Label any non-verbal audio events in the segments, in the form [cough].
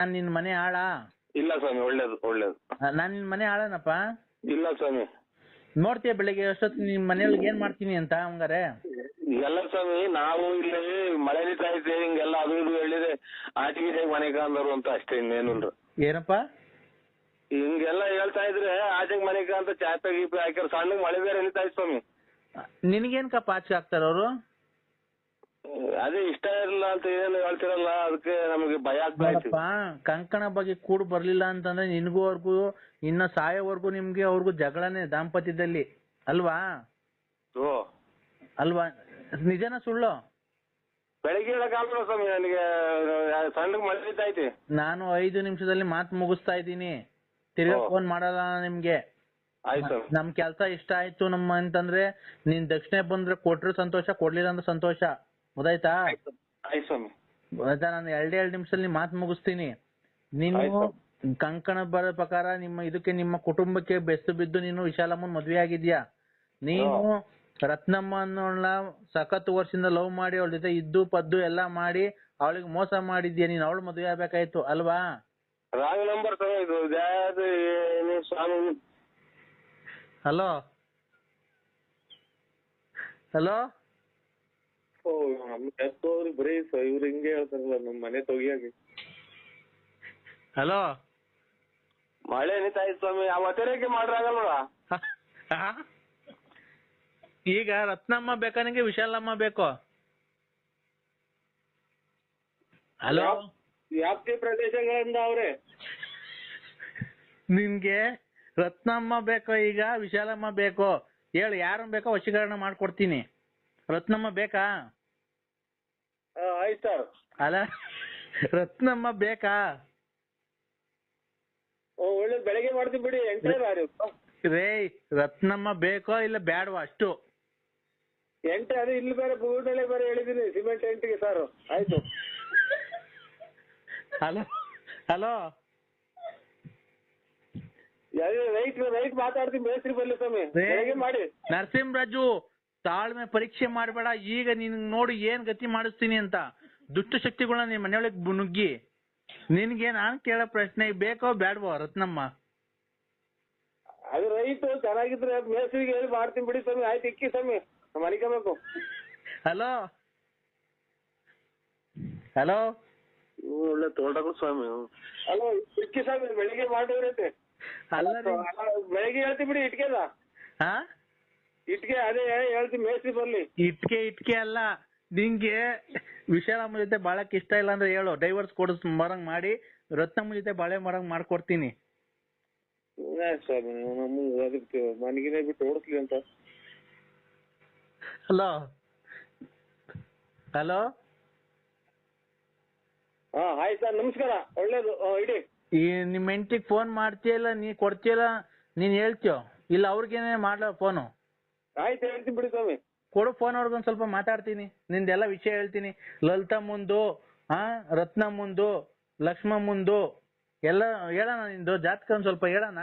ನಾನ್ ನಿನ್ ಮನೆ ಆಳ? ಇಲ್ಲ ಸ್ವಾಮಿ ಒಳ್ಳೇದು ಒಳ್ಳೇದು. ನಾನ್ ನಿನ್ ಮನೆ ಆಳನಪ್ಪ? ಇಲ್ಲ ಸ್ವಾಮಿ. ನೋಡ್ತೀಯ ಬೆಳಿಗ್ಗೆ ಎಷ್ಟೊತ್ತು ನಿಮ್ ಮನೆಯೊಳಗೆ ಏನ್ ಮಾಡ್ತೀನಿ ಅಂತ ಹಂಗಾರೆ? ಎಲ್ಲ ಸ್ವಾಮಿ ನಾವು ಇಲ್ಲಿ ಮಳೆ ನೀತಾ ಐತೆ ಹಿಂಗೆಲ್ಲ ಅದು ಇದು ಹೇಳಿದೆ. ಆಟಿಗೆ ಮನೆ ಅಂದರು ಅಂತ ಅಷ್ಟೇ ಇನ್ನೇನಿಲ್ರಿ ಏನಪ್ಪ? ಹಿಂಗೆಲ್ಲ ಹೇಳ್ತಾ ಇದ್ರೆ ಆಚೆಗೆ ಮನೆ ಅಂತ ಚಾಪೆ ಗೀಪೆ ಹಾಕ್ಯಾರ ಸಣ್ಣ ಮಳೆ ಬೇರೆ ನಿಂತಾ ಸ್ವಾಮಿ ಸ್ವಾಮಿ. ನಿನಗೇನ್ಕಪ್ಪ ಆಚೆ ಹಾಕ್ತಾರ ಅವರು? ಅದೇ ಇಷ್ಟ ಇರಲ್ಲ ಅಂತ ಏನು ಹೇಳ್ತಿರಲ್ಲ ಅದಕ್ಕೆ ನಮಗೆ ಭಯ ಆಗ್ತಾ ನೋಡಪ್ಪ ಕಂಕಣ ಬಗ್ಗೆ ಕೂಡ್ ಬರ್ಲಿಲ್ಲ ಅಂತಂದ್ರೆ ನಿನಗೂ ಅವ್ರಿಗೂ ಇನ್ನ ಸಾಯೋವರೆಗೂ ನಿಮ್ಗೆ ಅವ್ರಿಗೂ ಜಗಳನೇ ದಾಂಪತ್ಯದಲ್ಲಿ ಅಲ್ವಾ? ಓ. ಅಲ್ವಾ? ನಿಜನ ಸುಳ್ಳು? ಬೆಳಿಗ್ಗೆ ಹೇಳಕ್ ಆಗಲ್ಲ ಸ್ವಾಮಿ ನನಗೆ ಐತಿ ನಾನು ಐದು ನಿಮಿಷದಲ್ಲಿ ಮಾತು ಮುಗಿಸ್ತಾ ಇದ್ದೀನಿ. ತಿರ್ಗಾ ಓ. ಫೋನ್ ಮಾಡಲ್ಲ ನಿಮ್ಗೆ. ಆಯ್ತು ಸ್ವಾಮಿ. ನಮ್ ಕೆಲ್ಸ ಇಷ್ಟ ಆಯ್ತು ನಮ್ಮ ಅಂತಂದ್ರೆ ನೀನ್ ದಕ್ಷಿಣೆ ಬಂದ್ರೆ ಕೊಟ್ರೆ ಸಂತೋಷ ಕೊಡ್ಲಿಲ್ಲ ಅಂದ್ರೆ ಸಂತೋಷ. ಗೊತ್ತಾಯ್ತಾ ಆಯ್ತು ಸ್ವಾಮಿ. ಆಯ್ತಾ ನಾನು ಎರಡೇ ಎರಡು ನಿಮಿಷದಲ್ಲಿ ಮಾತು ಮುಗಿಸ್ತೀನಿ. ನೀನು. ಕಂಕಣ ಬರೋ ಪ್ರಕಾರ ನಿಮ್ಮ ಇದಕ್ಕೆ ನಿಮ್ಮ ಕುಟುಂಬಕ್ಕೆ ಬೆಸ್ತು ಬಿದ್ದು ನೀನು ವಿಶಾಲಮ್ಮನ್ ಮದ್ವೆ ಆಗಿದ್ಯಾ ನೀನು ರತ್ನಮ್ಮ ಅನ್ನೋಳ ಸಖತ್ ವರ್ಷದಿಂದ ಲವ್ ಮಾಡಿ ಅವಳ ಜೊತೆ ಇದ್ದು ಪದ್ದು ಎಲ್ಲಾ ಮಾಡಿ ಅವಳಿಗೆ ಮೋಸ ಮಾಡಿದ್ಯಾ ನೀನ್ ಅವಳು ಮದ್ವೆ ಆಗ್ಬೇಕಾಯ್ತು ಅಲ್ವಾ? ರಾಂಗ್ ನಂಬರ್ ಸ್ವಾಮಿ ಇದು ಯಾವ್ದು ಏನು ಸ್ವಾಮಿ? ಹಲೋ? ಹಲೋ? ಓ ಬರೀ ಸ- ಇವ್ರು ಹಿಂಗೆ ಹೇಳ್ತಾರಲ್ಲ ನಮ್ಮ ಮನೆ ತೊಗಿಯಾಗಿ. ಹಲೋ? ಮಳೆ ನಿಂತಾ ಸ್ವಾಮಿ ಆ ಒತ್ತಡಕ್ಕೆ ಮಾಡ್ರಾಗಲ್ವಾ [laughs] ಈಗ ರತ್ನಮ್ಮ ಬೇಕಾ ನಿಂಗೆ? ವಿಶಾಲಮ್ಮ ಬೇಕೋ? ಹಲೋ? ವ್ಯಾಪ್ತಿ ಪ್ರದೇಶಗಳಿಂದ ಅವ್ರೆ? ನಿನ್ಗೆ ರತ್ನಮ್ಮ ಬೇಕೋ ಈಗ ವಿಶಾಲಮ್ಮ ಬೇಕೋ? ಹೇಳು ಯಾರನ್ನ ಬೇಕೋ ವಶೀಕರಣ ಮಾಡ್ಕೊಡ್ತೀನಿ. ರತ್ನಮ್ಮ ಬೇಕಾ? ಆಯ್ತು ಸರ್. ಅಲ್ಲ ರತ್ನಮ್ಮ ಬೇಕಾ? ಓ ಒಳ್ಳೇದು ಬೆಳಗ್ಗೆ ಮಾಡ್ತೀವಿ ಬಿಡಿ ಎಂಟನೇ ಬಾರಿ. ರೇ ರತ್ನಮ್ಮ ಬೇಕೋ ಇಲ್ಲ ಬ್ಯಾಡವಾ ಅಷ್ಟು? ಎಂಟು ಅದು ಇಲ್ಲಿ ಬೇರೆ ಬೂಡಳೆ ಬೇರೆ ಹೇಳಿದೀನಿ ಸಿಮೆಂಟ್ ಎಂಟಿಗೆ ಸರ್. ಆಯ್ತು. ಹಲೋ ಹಲೋ ರೈಟ್ ರೈಟ್ ಮಾತಾಡ್ತೀನಿ ಮೇಸ್ತ್ರಿ ಬರ್ಲಿ ಸ್ವಾಮಿ. ರೇ. ಮಾಡಿ ಮಾಡಿ. ನರಸಿಂಹರಾಜು ತಾಳ್ಮೆ ಪರೀಕ್ಷೆ ಮಾಡಬೇಡ ಈಗ ನಿನ್ ನೋಡಿ ಏನ್ ಗತಿ ಮಾಡಿಸ್ತೀನಿ ಅಂತ ದುಷ್ಟ ಶಕ್ತಿಗಳನ್ನ ನಿನ್ ಮನೆಯೊಳಗೆ ನುಗ್ಗಿ ನಿನ್ಗೆ ನಾನ್ ಕೇಳೋ ಪ್ರಶ್ನೆ ಬೇಕೋ ಬ್ಯಾಡ್ವೋ ರತ್ನಮ್ಮ? ಅದು ರೈತ ಚೆನ್ನಾಗಿದ್ರೆ ಮೇಸ್ತ್ರಿಗೆ ಹೇಳಿ ಮಾಡ್ತೀನಿ ಬಿಡಿ ಸ್ವಾಮಿ ಆಯ್ತು ಇಕ್ಕಿ ಸ್ವಾಮಿ ಮಲಿಕಬೇಕು ಹಲೋ? ಹಲೋ? ಒಳ್ಳೆ ತೋಟಗಳು ಸ್ವಾಮಿ. ಹಲೋ ಇಕ್ಕಿ ಸ್ವಾಮಿ ಬೆಳಿಗ್ಗೆ ಮಾಡಿದ್ರೈತೆ ಅಲ್ಲ. ಬೆಳಿಗ್ಗೆ ಹೇಳ್ತೀನಿ ಬಿಡಿ ಇಟ್ಕೆಲ್ಲ ಹಾ ಇಟ್ಕೆ ಅದೇ ಹೇಳ್ತೀನಿ ಮೇಸ್ತ್ರಿ ಬರ್ಲಿ. ಇಟ್ಕೆ ಇಟ್ಕೆ ಅಲ್ಲ ನಿಂಗೆ ವಿಶಾಲಮ್ಮ ಜೊತೆ ಬಾಳಕ್ ಇಷ್ಟ ಇಲ್ಲ ಅಂದ್ರೆ ಹೇಳು. ಡೈವರ್ಸ್ ಕೊಡಿಸ್ ಮರಂಗ್ ಮಾಡಿ ರತ್ನಮ್ಮ ಜೊತೆ ಬಾಳೆ ಮರಂಗ್ ಮಾಡ್ಕೊಡ್ತೀನಿ. ಆಯ್ತು ಸ್ವಾಮಿ ನಮ್ಮ ಅದಕ್ಕೆ ಮನೆಗಿನೇ ಬಿಟ್ಟು ಓಡಿಸ್ಲಿ ಅಂತ. ಹಲೋ ಹಲೋ ಹಾ ಹಾಯ್ ಸರ್ ನಮಸ್ಕಾರ. ಒಳ್ಳೇದು ಇಡಿ. ಈ ನಿಮ್ ಹೆಂಡತಿಗೆ ಫೋನ್ ಮಾಡ್ತೀಯಲ್ಲ ನೀ ಕೊಡ್ತೀಯಲ್ಲ ನೀನ್ ಹೇಳ್ತೀಯೋ? ಇಲ್ಲ ಅವ್ರಿಗೇನೆ ಮಾಡ್ಲ ಫೋನು ಆಯ್ತು ಹೇಳ್ತೀನಿ ಬಿಡಿ ಸ್ವಾಮಿ. ಕೊಡು ಫೋನ್ ಅವ್ರಿಗೊಂದ್ ಸ್ವಲ್ಪ ಮಾತಾಡ್ತೀನಿ. ನಿಂದೆಲ್ಲ ವಿಷಯ ಹೇಳ್ತೀನಿ. ಲಲಿತಾ ಮುಂದು ಆ ರತ್ನ ಮುಂದು ಲಕ್ಷ್ಮ ಮುಂದು ಎಲ್ಲ ಹೇಳೋಣ ನಿಂದು? ಜಾತಕ ಒಂದ್ ಸ್ವಲ್ಪ ಹೇಳೋಣ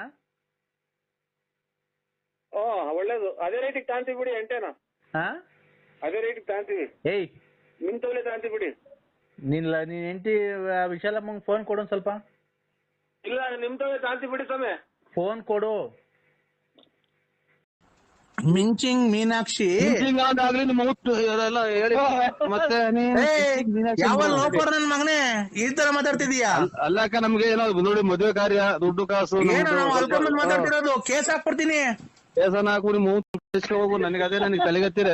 ಓ ಒಳ್ಳೇದು. ಅದೇ ರೇಟಿಗೆ ತಾಂತೀವಿ ಬಿಡಿ ಎಂಟೇನ? ಹಾ ಅದೇ ರೇಟಿಗೆ ತಾಂತೀವಿ ಏಯ್. ನಿಮ್ ತಗೊಳ್ಳಿ ತಾಂತೀವಿ ಬಿಡಿ. ನಿನ್ ಲ- ನೀನ್ ಹೆಂಡತಿ ವಿಶಾಲಮ್ಮಂಗ್ ಫೋನ್ ಕೊಡು ಒಂದ್ ಸ್ವಲ್ಪ. ಇಲ್ಲ ನಿಮ್ ತಗೊಳ್ಳಿ ತಾಂತೀವಿ ಬಿಡಿ ಸ್ವಾಮಿ. ಫೋನ್ ಕೊಡು. ಮಿಂಚಿಂಗ್ ಮೀನಾಕ್ಷಿ. ಆಗ್ಲಿ ನಿಮ್ಮ ಊಟ ಎಲ್ಲ ಹೇಳಿ. ಮತ್ತೆ ಯಾವ ಲೋಪರ್ ನನ್ ಮಗನೇ ಈ ತರ ಮಾತಾಡ್ತಿದೀಯಾ ಅಲ್ಲಕ್ಕ ನಮ್ಗೆ ಏನೋ ನೋಡಿ ಮದುವೆ ಕಾರ್ಯ ದುಡ್ಡು ಕಾಸು ಮಾತಾಡ್ತಿರೋದು? ಕೇಸ್ ಹಾಕ್ಬಿಡ್ತೀನಿ. ಕೇಸನ ಹಾಕಿ ಮೂವತ್ತು ಹೋಗು. ನನಗೆ ಅದೇ ನನಗೆ ತಲೆಗತ್ತಿರ?